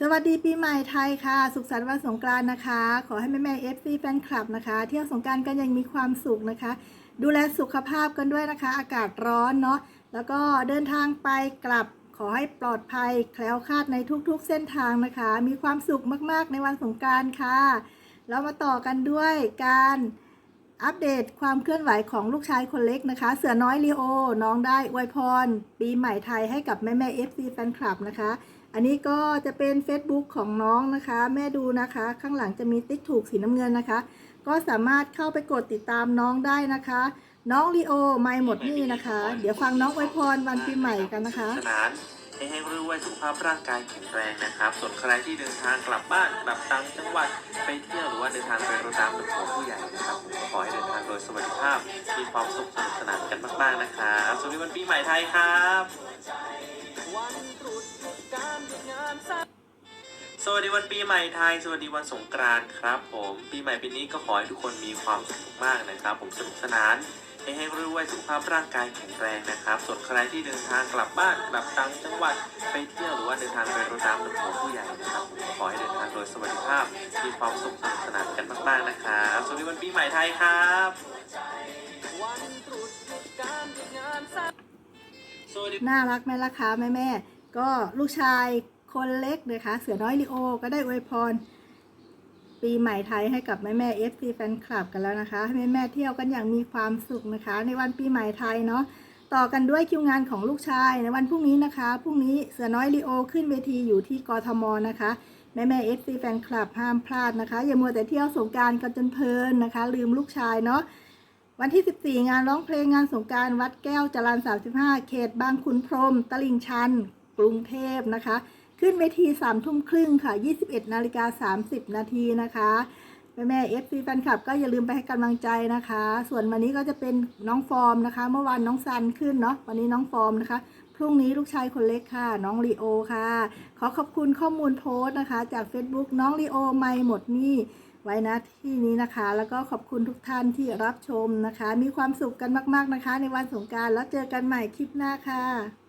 สวัสดีปีใหม่ไทยค่ะ สุขสันต์วันสงกรานต์นะคะ ขอให้แม่แม่เอฟซีแฟนคลับนะคะ เที่ยวสงกรารกันอยังมีความสุขนะคะ ดูแลสุขภาพกันด้วยนะคะ อากาศร้อนเนาะแล้วก็เดินทางไปกลับขอให้ปลอดภัยแคล้วคลาดในทุกๆเส้นทางนะคะ มีความสุขมากๆในวันสงกรารค่ะ แล้วมาต่อกันด้วยการ อัปเดตความเคลื่อนไหวของลูกชายคนเล็กนะคะ เสือน้อยลีโอ น้องได้อวยพร ปีใหม่ไทยให้กับแม่แม่เอฟซีแฟนคลับนะคะ อันนี้ก็จะเป็น Facebook ของน้องนะคะ แม่ดูนะคะ ข้างหลังจะมีติ๊กถูกสีน้ำเงินนะคะ ก็สามารถเข้าไปกดติดตามน้องได้นะคะ น้องลีโอไม่หมดนี่นะคะ เดี๋ยวฟังน้องอวยพรวันปีใหม่กันนะคะสนานให้ให้รู้ว่าสุขภาพร่างกายแข็งแรงนะครับ ส่วนใครที่เดินทางกลับบ้านกลับต่างจังหวัดไปเที่ยวหรือว่าเดินทางไปรถน้ำกับของผู้ใหญ่นะครับ ยสวัสดิภาพ มีความสุขสนุกสนานกันมาก ๆ นะครับสวัสดีวันปีใหม่ไทยครับสวัสดีวันปีใหม่ไทย สวัสดีวันสงกรานต์ครับ ผมปีใหม่ปีนี้ก็ขอให้ทุกคนมีความสุขมากนะครับ ผมสนุกสนานให้ให้รู้ว่าสุขภาพร่างกายแข็งแรงนะครับ ส่วนใครที่เดินทางกลับบ้านกลับต่างจังหวัดไปเที่ยวหรือว่าเดินทางไปรถน้ำกับขอผู้ใหญ่นะครับผมขอให้เดินทางโดยสวัสดิภาพมีความสุขสนุกสนานกัน มากๆนะครับสวัสดีวันปีใหม่ไทยครับน่ารักไหมล่ะคะแม่แม่ก็ลูกชายคนเล็กนะคะ เสือน้อยลีโอ ก็ได้อวยพร ปีใหม่ไทยให้กับแม่แม่เอฟซีแฟนคลับกันแล้วนะคะให้แม่แม่เที่ยวกันอย่างมีความสุขนะคะ ในวันปีใหม่ไทยเนาะต่อกันด้วยคิวงานของลูกชายในวันพรุ่งนี้นะคะพรุ่งนี้เสือน้อยลีโอ ขึ้นเวทีอยู่ที่กทมนะคะ แม่แม่เอฟซีแฟนคลับห้ามพลาดนะคะ อย่ามัวแต่เที่ยวสงการกันจนเพลินนะคะ ลืมลูกชายเนาะวันที่ 14 งานร้องเพลงงานสงการวัดแก้วจรัน35 เขตบางขุนพรหมตลิ่งชัน กรุงเทพนะคะ ขึ้นเวที3ทุ่มครึ่งค่ะ 21 นาฬิกา 30 นาทีนะคะ แม่แม่เอฟซีแฟนคลับก็อย่าลืมไปให้กำลังใจนะคะ ส่วนวันนี้ก็จะเป็นน้องฟอร์มนะคะ เมื่อวานน้องซันขึ้นเนาะวันนี้น้องฟอร์มนะคะ พรุ่งนี้ลูกชายคนเล็กค่ะ น้องลีโอค่ะ ขอขอบคุณข้อมูลโพสต์นะคะ จาก Facebook น้องลีโอไม่หมดนี่ไว้นะที่นี้นะคะ แล้วก็ขอบคุณทุกท่านที่รับชมนะคะ มีความสุขกันมาก ๆนะคะ ในวันสงกรารแล้วเจอกันใหม่คลิปหน้าค่ะ